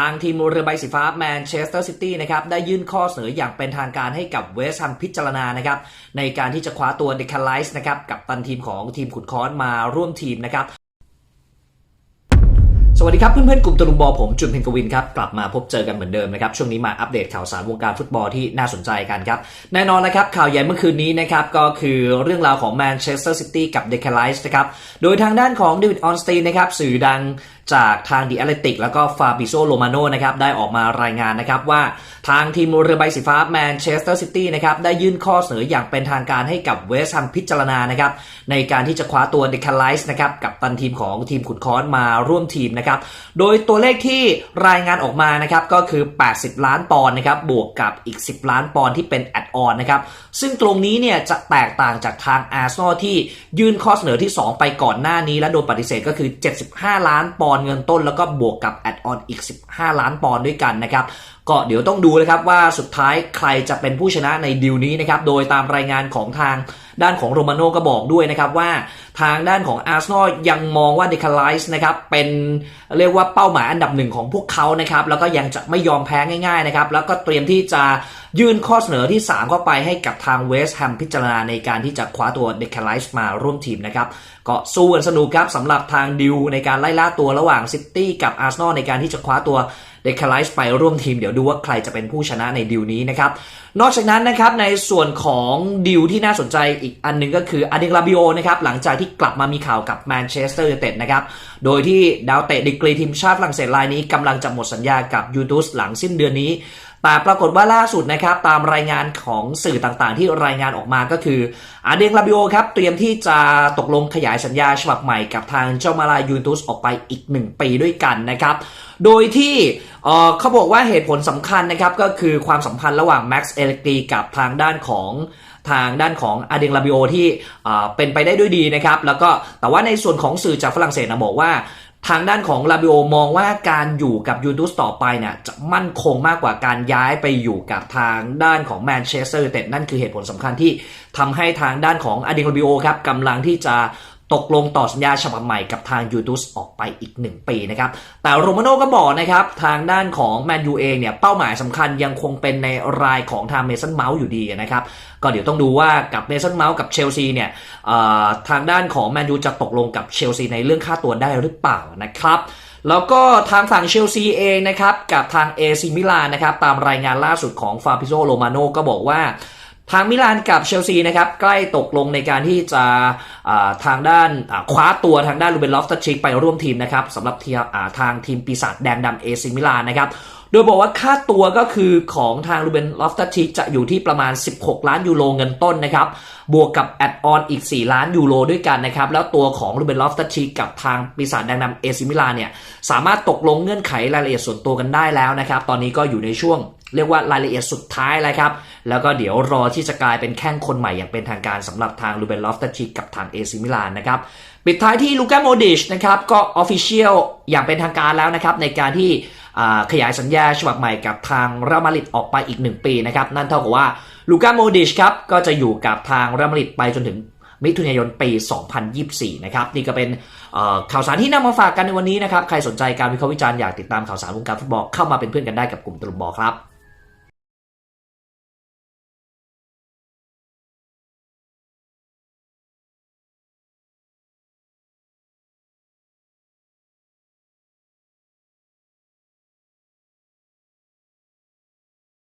ทางทีมเรือใบสีฟ้าแมนเชสเตอร์ซิตี้นะครับได้ยื่นข้อเสนออย่างเป็นทางการให้กับเวสต์แฮมพิจารณานะครับในการที่จะคว้าตัวเดคาไลส์นะครับกับตันทีมของทีมขุนค้อนมาร่วมทีมนะครับสวัสดีครับเพื่อนๆกลุ่มตะลุมบอลผมจุนเพนกวินครับกลับมาพบเจอกันเหมือนเดิมนะครับช่วงนี้มาอัปเดตข่าวสารวงการฟุตบอลที่น่าสนใจกันครับแน่นอนนะครับข่าวใหญ่เมื่อคืนนี้นะครับก็คือเรื่องราวของแมนเชสเตอร์ซิตี้กับเดคาไลส์นะครับโดยทางด้านของเดวิดออนสตีนนะครับสื่อดัง จากทางดีแอตเลติกแล้วก็ฟาบิโซโรมาโนนะครับได้ออกมารายงานนะครับว่าทางทีมเรือใบสีฟ้าแมนเชสเตอร์ซิตี้นะครับได้ยื่นข้อเสนออย่างเป็นทางการให้กับเวสต์แฮมพิจารณานะครับในการที่จะคว้าตัวเดคาไลส์นะครับกับตันทีมของทีมขุนค้อนมาร่วมทีมนะครับโดยตัวเลขที่รายงานออกมานะครับก็คือ 80 ล้านปอนด์นะครับบวกกับอีก 10 ล้านปอนด์ที่เป็นแอด ออนนะครับ ซึ่งตรงนี้เนี่ยจะแตกต่างจากทางอาร์ซอลที่ยื่นข้อเสนอที่ 2 ไปก่อนหน้านี้ และโดนปฏิเสธก็คือ 75 ล้านปอนด์เงินต้น แล้วก็บวกกับแอดออนอีก 15 ล้านปอนด์ด้วยกันนะครับ ก็เดี๋ยวต้องดูนะครับว่าสุดท้ายใครจะเป็นผู้ชนะในดีลนี้นะครับ โดยตามรายงานของทางด้านของโรมาโน่ก็บอกด้วยนะครับว่าทางด้านของอาร์เซนอลยังมองว่าเดคาไลส์นะครับเป็นเรียกว่าเป้าหมายอันดับหนึ่งของพวกเขานะครับแล้วก็ยังจะไม่ยอมแพ้ง่ายๆนะครับแล้วก็เตรียมที่จะยื่นข้อเสนอที่ 3 เข้าไปให้กับทางเวสต์แฮมพิจารณาในการที่จะคว้าตัวเดคาไลส์มาร่วมทีมนะครับก็สู้กันสนุกครับสำหรับทางดิวในการไล่ล่าตัวระหว่างซิตี้กับอาร์เซนอลในการที่จะคว้าตัว เดคาไลส์ไปร่วมทีมเดี๋ยวดูว่าใครจะเป็นผู้ชนะในดิวนี้นะครับ นอกจากนั้นนะครับในส่วนของดิวที่น่าสนใจอีกอันหนึงก็คืออเดงลาบิโอนะครับหลังจากที่กลับมามีข่าวกับแมนเชสเตอร์ยูไนเต็ดนะครับโดยที่ดาวเตะดีกรีทีมชาติฝรั่งเศสรายนี้กำลังจะหมดสัญญากับยูทูสหลังสิ้นเดือนนี้ แต่ปรากฏว่าล่าสุดนะครับตามรายงานของสื่อต่างๆ ที่รายงานออกมาก็คืออาเดงลาบิโอครับเตรียมที่จะตกลงขยายสัญญาฉบับใหม่กับทางเจ้ามาลายูทูสออกไปอีก 1 ปีด้วยกันนะครับโดยที่เขาบอกว่าเหตุผลสำคัญนะครับก็คือความสัมพันธ์ระหว่างแม็กซ์เอเลกีกับทางด้านของทางด้านของอาเดงลาบิโอที่เอ่อเป็นไปได้ด้วยดีนะครับแล้วก็แต่ว่าในส่วนของสื่อจากฝรั่งเศสนะบอกว่า ทางด้านของลาบิโอมองว่าการอยู่กับยูนตุสต่อไปเนี่ยจะมั่นคงมากกว่าการย้ายไปอยู่กับทางด้านของแมนเชสเตอร์แต่นั่นคือเหตุผลสำคัญที่ทำให้ทางด้านของอเดงลาบิโอครับกำลังที่จะ ตกลงต่อสัญญาฉบับใหม่กับทางยูทูสออกไปอีก 1 ปีนะครับ แต่โรมาโน่ก็บอกนะครับทางด้านของแมนยูเองเนี่ยเป้าหมายสำคัญยังคงเป็นในรายของทางเมสันเมาส์อยู่ดีนะครับ ก็เดี๋ยวต้องดูว่ากับเมสันเมาส์กับเชลซีเนี่ยทางด้านของแมนยูจะตกลงกับเชลซีในเรื่องค่าตัวได้หรือเปล่านะครับแล้วก็ทางฝั่งเชลซีเองนะครับ กับทางเอซิมิลานนะครับ ตามรายงานล่าสุดของฟาบิโซโรมาโนก็บอกว่า ทางมิลานกับเชลซีนะครับใกล้ตกลงในการที่จะทางด้านาคว้าตัวทางด้านลูเบนลอฟตัชิกไปร่วมทีมนะครับสำหรับทีาทางทีมปีศาจแดงดำเอซิมิลานนะครับโดยบอกว่าค่าตัวก็คือของทางลูเบนลอฟตัชิกจะอยู่ที่ประมาณ 16 ล้านยูโรเงินต้นนะครับบวกกับแอดออนอีก 4 ล้านยูโรด้วยกันนะครับแล้วตัวของลูเบนลอฟตัชิกกับทางปีศาจแดงดำเอซิมิลานเนี่ยสามารถตกลงเงื่อนไขรายละเอียดส่วนตัวกันได้แล้วนะครับตอนนี้ก็อยู่ในช่วง เรียกว่ารายละเอียดสุดท้ายแล้วครับ แล้วก็เดี๋ยวรอที่จะกลายเป็นแข้งคนใหม่อย่างเป็นทางการสำหรับทางลูเบนลอฟตัชิกกับทางเอซิมิลานนะครับปิดท้ายที่ลูก้าโมดิชนะครับก็ออฟฟิเชียลอย่างเป็นทางการแล้วนะครับในการที่ขยายสัญญาฉบับใหม่กับทางเรอัลมาดริดออกไปอีก 1 ปีนะครับนั่นเท่ากับว่าลูก้าโมดิชครับก็จะอยู่กับทางเรอัลมาดริดไปจนถึงมิถุนายนปี 2024 นะครับ นี่ก็เป็นข่าวสารที่นำมาฝากกันในวันนี้นะครับ ใครสนใจการวิเคราะห์วิจารณ์อยากติดตามข่าวสารวงการฟุตบอลเข้ามาเป็นเพื่อนกันได้กับกลุ่มตลุมบอลครับ